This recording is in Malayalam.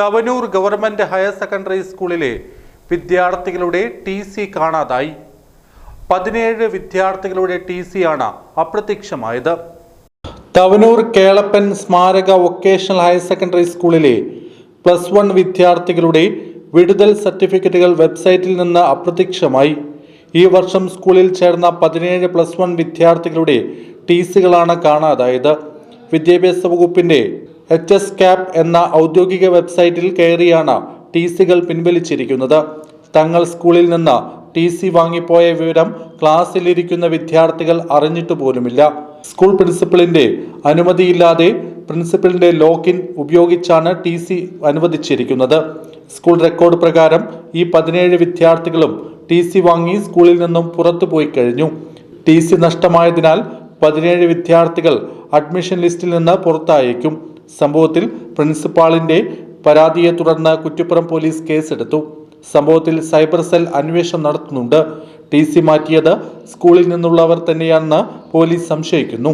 തവനൂർ ഗവൺമെന്റ് ഹയർ സെക്കൻഡറി സ്കൂളിലെ വിദ്യാർത്ഥികളുടെ ടി സി കാണാതായി. പതിനേഴ് വിദ്യാർത്ഥികളുടെ ടി ആണ് അപ്രത്യക്ഷമായത്. തവനൂർ കേളപ്പൻ സ്മാരക വൊക്കേഷണൽ ഹയർ സെക്കൻഡറി സ്കൂളിലെ പ്ലസ് വൺ വിദ്യാർത്ഥികളുടെ വിടുതൽ സർട്ടിഫിക്കറ്റുകൾ വെബ്സൈറ്റിൽ നിന്ന് അപ്രത്യക്ഷമായി. ഈ വർഷം സ്കൂളിൽ ചേർന്ന പതിനേഴ് പ്ലസ് വൺ വിദ്യാർത്ഥികളുടെ ടി സികളാണ് കാണാതായത്. വിദ്യാഭ്യാസ വകുപ്പിന്റെ എച്ച് എസ് ക്യാപ് എന്ന ഔദ്യോഗിക വെബ്സൈറ്റിൽ കയറിയാണ് ടി സികൾ പിൻവലിച്ചിരിക്കുന്നത്. തങ്ങൾ സ്കൂളിൽ നിന്ന് ടി സി വാങ്ങിപ്പോയ വിവരം ക്ലാസ്സിലിരിക്കുന്ന വിദ്യാർത്ഥികൾ അറിഞ്ഞിട്ട് പോലുമില്ല. സ്കൂൾ പ്രിൻസിപ്പലിന്റെ അനുമതിയില്ലാതെ പ്രിൻസിപ്പലിന്റെ ലോക്കിൻ ഉപയോഗിച്ചാണ് ടി സി അനുവദിച്ചിരിക്കുന്നത്. സ്കൂൾ റെക്കോർഡ് പ്രകാരം ഈ പതിനേഴ് വിദ്യാർത്ഥികളും ടി സി വാങ്ങി സ്കൂളിൽ നിന്നും പുറത്തു പോയി കഴിഞ്ഞു. ടി സി നഷ്ടമായതിനാൽ പതിനേഴ് വിദ്യാർത്ഥികൾ അഡ്മിഷൻ ലിസ്റ്റിൽ നിന്ന് പുറത്തായേക്കും. സംഭവത്തിൽ പ്രിൻസിപ്പാളിന്റെ പരാതിയെ തുടർന്ന് കുറ്റിപ്പുറം പോലീസ് കേസെടുത്തു. സംഭവത്തിൽ സൈബർ സെൽ അന്വേഷണം നടത്തുന്നുണ്ട്. ടി സി മാറ്റിയത് സ്കൂളിൽ നിന്നുള്ളവർ തന്നെയാണെന്ന് പോലീസ് സംശയിക്കുന്നു.